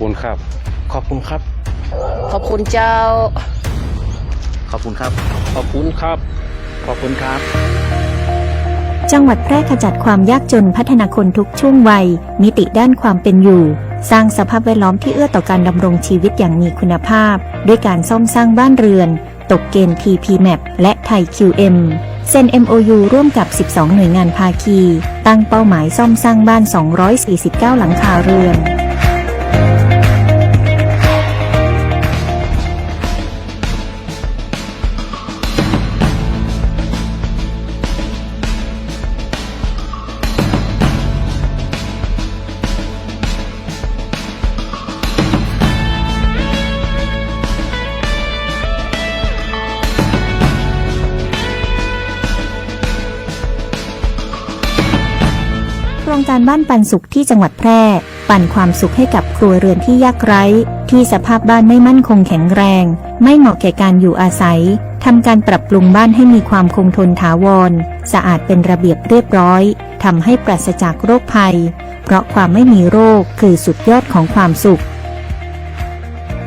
คุณครับ ขอบคุณครับ ขอบคุณเจ้า ขอบคุณครับ ขอบคุณครับ ขอบคุณครับ จังหวัดแพร่ขจัดความยากจนพัฒนาคนทุกช่วงวัย มิติด้านความเป็นอยู่ สร้างสภาพแวดล้อมที่เอื้อต่อการดำรงชีวิตอย่างมีคุณภาพ ด้วยการซ่อมสร้างบ้านเรือน ตกเกณฑ์ TPMAP และไทย QM เซ็น MOU ร่วมกับ 12 หน่วยงานภาคี ตั้งเป้าหมายซ่อมสร้างบ้าน 249 หลังคาเรือน ครงการบ้านปันสุขที่จังหวัดแพร่ ปั่นความสุขให้กับครัวเรือนที่ยากไร้ ที่สภาพบ้านไม่มั่นคงแข็งแรง ไม่เหมาะแก่การอยู่อาศัยทำการปรับปรุงบ้านให้มีความคงทนถาวร สะอาดเป็นระเบียบเรียบร้อยทำให้ปราศจากโรคภัย เพราะความไม่มีโรคคือสุดยอดของความสุข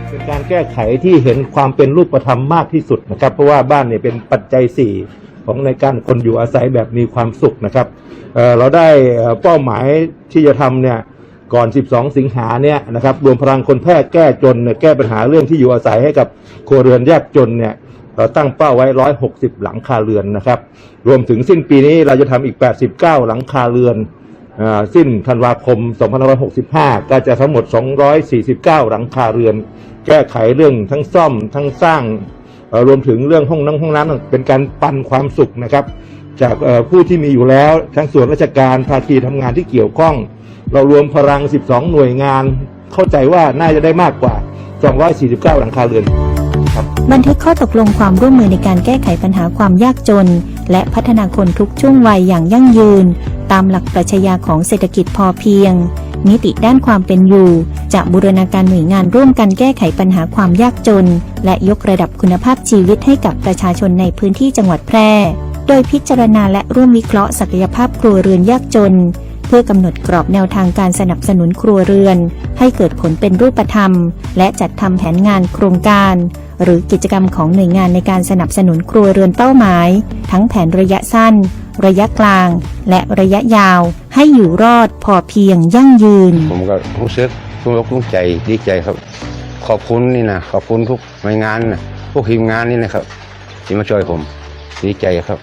เป็นการแก้ไขที่เห็นความเป็นรูปธรรมมากที่สุดนะครับ เพราะว่าบ้านเนี่ยเป็นปัจจัย4 ของในการคนอยู่อาศัยแบบมีความสุขนะครับเเราได้เป้าหมายที่จะทำเนี่ยก่อน 12 สิงหาเนี่ยนะครับรวมพลังคนแพร่แก้จนเนี่ยแก้ปัญหาเรื่องที่อยู่อาศัยให้กับครัวเรือนยากจนเนี่ยเราตั้งเป้าไว้ 160 หลังคาเรือนนะครับ รวมถึงสิ้นปีนี้เราจะทำอีก 89 หลังคาเรือนอ่าสิ้นธันวาคม 2565 ก็จะทั้งหมด 249 หลังคาเรือน แก้ไขเรื่องทั้งซ่อมทั้งสร้าง รวมถึงเรื่องห้องน้ำห้องน้ำเป็นการปันความสุขนะครับ จากผู้ที่มีอยู่แล้วทั้งส่วนราชการภาคีทำงานที่เกี่ยวข้อง เรารวมพลัง 12 หน่วยงาน เข้าใจว่าน่าจะได้มากกว่า 249 หลังคาเรือนบันทึกข้อตกลงความร่วมมือในการแก้ไขปัญหาความยากจน และพัฒนาคนทุกช่วงวัยอย่างยั่งยืน ตามหลักปรัชญาของเศรษฐกิจพอเพียง มิติด้านความเป็นอยู่ จะบูรณาการหน่วยงานร่วมกันแก้ไขปัญหาความยากจน และยกระดับคุณภาพชีวิตให้กับประชาชนในพื้นที่จังหวัดแพร่ โดยพิจารณาและร่วมวิเคราะห์ศักยภาพครัวเรือนยากจน เพื่อกำหนดกรอบแนวทางการสนับสนุนครัวเรือน ให้เกิดผลเป็นรูปธรรม และจัดทำแผนงานโครงการหรือกิจกรรมของหน่วยงานในการสนับสนุนครัวเรือนเป้าหมาย ทั้งแผนระยะสั้น ระยะกลาง และระยะยาวให้อยู่รอดพอเพียงยั่งยืน ผมก็รู้สึกภูมิอกภูมิใจดีใจครับ ขอบคุณนี่นะขอบคุณทุกหน่วยงานนะพวกทีมงานนี่นะครับ ที่มาช่วยผมดีใจครับ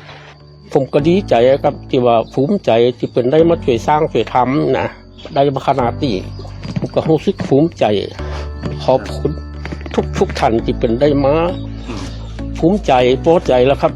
ผมก็ดีใจครับที่ว่าภูมิใจที่เป็นได้มาช่วยสร้างช่วยทำนะได้มาขนาดนี้ผมก็รู้สึกภูมิใจ ขอบคุณทุกทุกๆท่านที่เป็นได้มาภูมิใจพอใจแล้วครับ